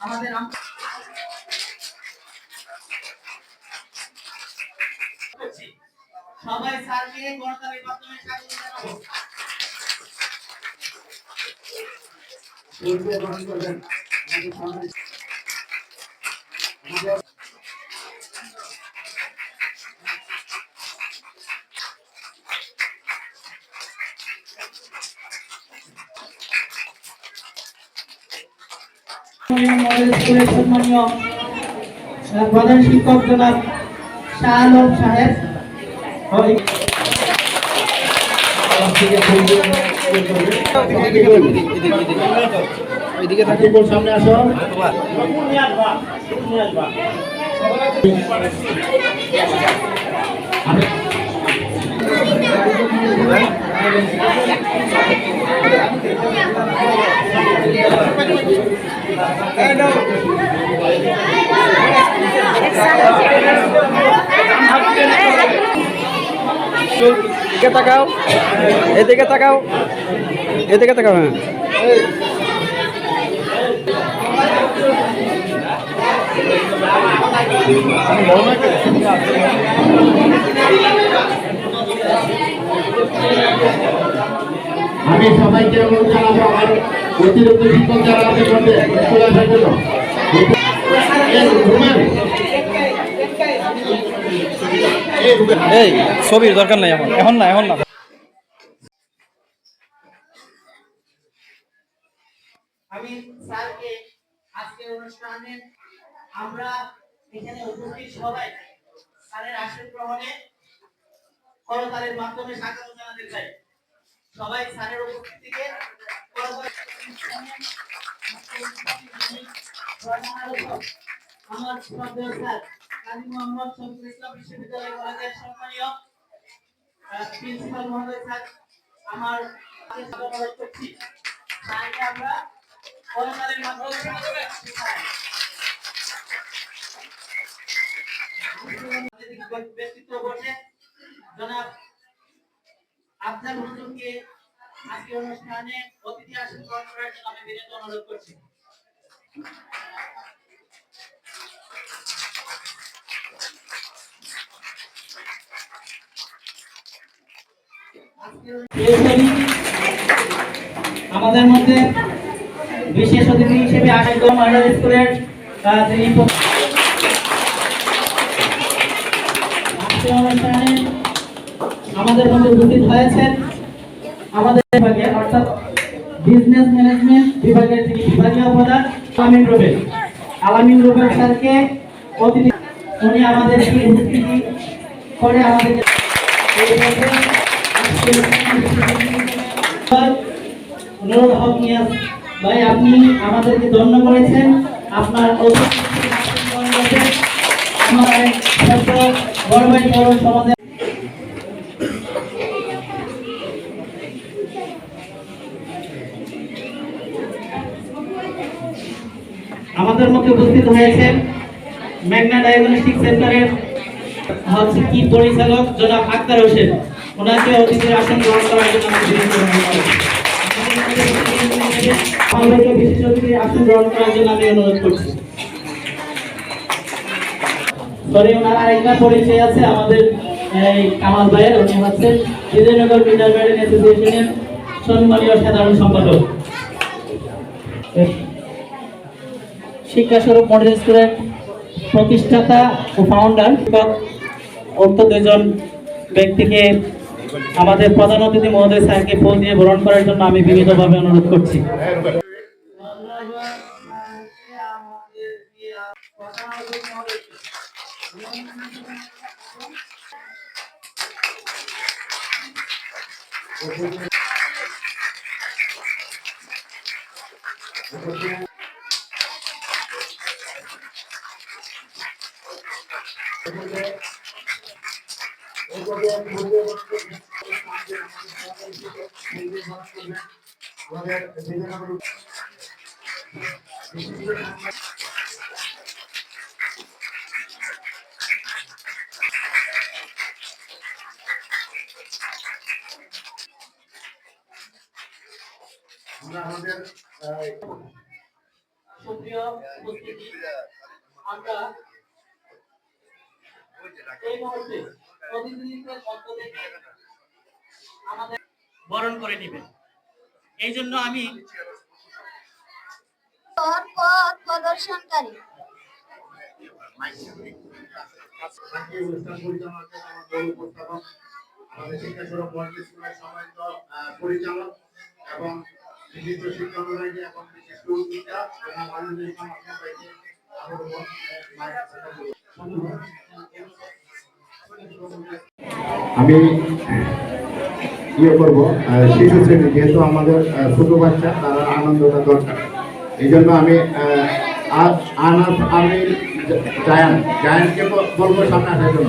আমাদের সবাই স্যারকে করতালির মাধ্যমে স্বাগত জানাব স্কুলের সম্মানীয় প্রধান শিক্ষক জনাব শাহ আলম সাহেব। সামনে আসো এদিকে তাকাও। এদিকে তাকাও। এদিকে তাকাও হ্যাঁ। আমি সবাইকে অনুরোধ জানাব, আমার অতিরিক্ত শিক্ষক যারা আছে চলে আসার জন্য এই, ছবির দরকার নাই এখন। এখন না এখন না। আমি স্যারকে আজকের অনুষ্ঠানে আমরা এখানে উপস্থিত সবাই স্যারের আসন গ্রহণে করতালের মাধ্যমে স্বাগত জানাতে চাই। সবাই স্যারের উপস্থিতিকে আমার শ্রদ্ধেয় স্যার কাজী মোহাম্মদ শফিকুল বিশ্ববিদ্যালয় কলেজের সম্মানীয় প্রিন্সিপাল মহোদয় স্যার, আমার অনুরোধ করছি স্যারকে আমরা করতালির মাধ্যমে ব্যক্তিত্ব বসে জনাব আফজাল হুজুরকে আজকে অনুষ্ঠানে অতিথি আসন গ্রহণ করার জন্য আমি বিনীত অনুরোধ করছি। আমাদের মধ্যে বিশেষ অতিথি হিসেবে স্কুলের অনুষ্ঠানে আমাদের মধ্যে উপস্থিত হয়েছেন, আমাদের বিভাগে, অর্থাৎ বিজনেস ম্যানেজমেন্ট বিভাগের যিনি বিভাগীয় প্রধান, আলামিন রুবেল। আলামিন রুবেল স্যারকে অতিথি উনি আমাদের উপস্থিতি করে আমাদের ভাই আপনি আমাদেরকে ধন্য করেছেন। আপনার আমাদের মধ্যে উপস্থিত হয়েছেন। ম্যাগনা ডায়াগনস্টিক সেন্টারের হচ্ছে কি পরিচালক? জনাব আক্তার হোসেন। ওনাকে অতিথির আসন গ্রহণ করার জন্য আমি বিশেষ আসন গ্রহণ করার জন্য আমি অনুরোধ করছি। সরি ওনার আরেকটা পরিচয় আছে আমাদের, এই কামাল ভাইয়ের, উনি হচ্ছেন বিজয়নগর অ্যাসোসিয়েশনের সম্মানীয় সাধারণ সম্পাদক। শিক্ষা স্বরূপ মডেল স্কুলের প্রতিষ্ঠাতা ও ফাউন্ডার উক্ত দুজন ব্যক্তিকে আমাদের প্রধান অতিথি মহোদয় স্যারকে ফোন দিয়ে বরণ করার জন্য আমি বিনীতভাবে অনুরোধ করছি Thank you. আমরা আমাদের সুপ্রিয় উপস্থিতি আমরা এই মুহূর্তে প্রতিনিধিত্বের মধ্য থেকে আমাদের বরণ করে নেবেন। এই জন্য আমি প্রদর্শনকারী আমাদের শিক্ষা সম্মানিত পরিচালক এবং বিশিষ্ট শিক্ষা অনুরাগী এবং বিশিষ্ট উদ্যোক্তা এবং আমি ইয়ে করব শিশু শ্রেণি, যেহেতু আমাদের ছোট বাচ্চা, তারা আনন্দটা দরকার। এই জন্য আমি আজ আনার আমি জায়ান, জায়ানকে বলব সামনে আসার জন্য।